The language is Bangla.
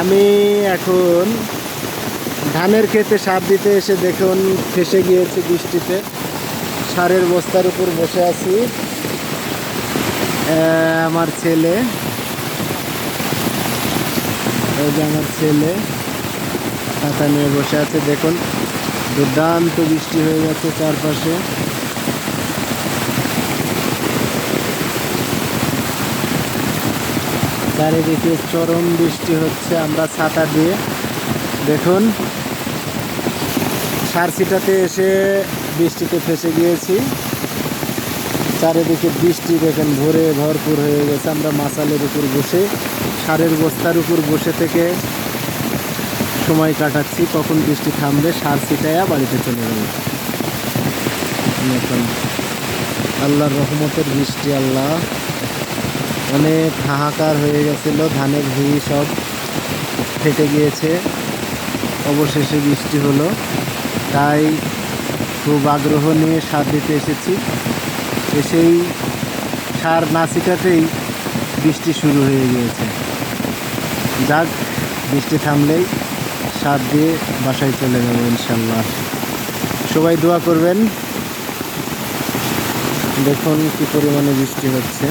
আমি এখন ধানের ক্ষেতে সার দিতে এসে দেখুন ফেসে গিয়েছে বৃষ্টিতে। সারের বস্তার উপর বসে আছি। আমার ছেলে। এই যে আমার ছেলে ছাতা নিয়ে বসে আছে। দেখুন, দুর্দান্ত বৃষ্টি হয়ে যাচ্ছে চারপাশে। চারিদিকে চরম বৃষ্টি হচ্ছে, আমরা ছাতা দিয়ে। দেখুন সার ছিটাতে এসে বৃষ্টিতে ফেসে গিয়েছি। চারিদিকে বৃষ্টি দেখেন, ভরে ভরপুর হয়ে গেছে। আমরা মাসালের উপর বসে, সারের বস্তার উপর বসে থেকে সময় কাটাচ্ছি। কখন বৃষ্টি থামবে সার ছিটাইয়া বাড়িতে চলে যাবে। আল্লাহর রহমতের বৃষ্টি, আল্লাহ। অনেক হাহাকার হয়ে গেছিল, ধানের ভুঁই সব ফেটে গিয়েছে। অবশেষে বৃষ্টি হলো। তাই খুব আগ্রহ নিয়ে সার দিতে এসেছি। এসেই সার না ছিটাতেই বৃষ্টি শুরু হয়ে গিয়েছে। যাক, বৃষ্টি থামলেই সার দিয়ে বাসায় চলে যাব ইনশাল্লাহ। সবাই দোয়া করবেন। দেখুন কি পরিমাণে বৃষ্টি হচ্ছে।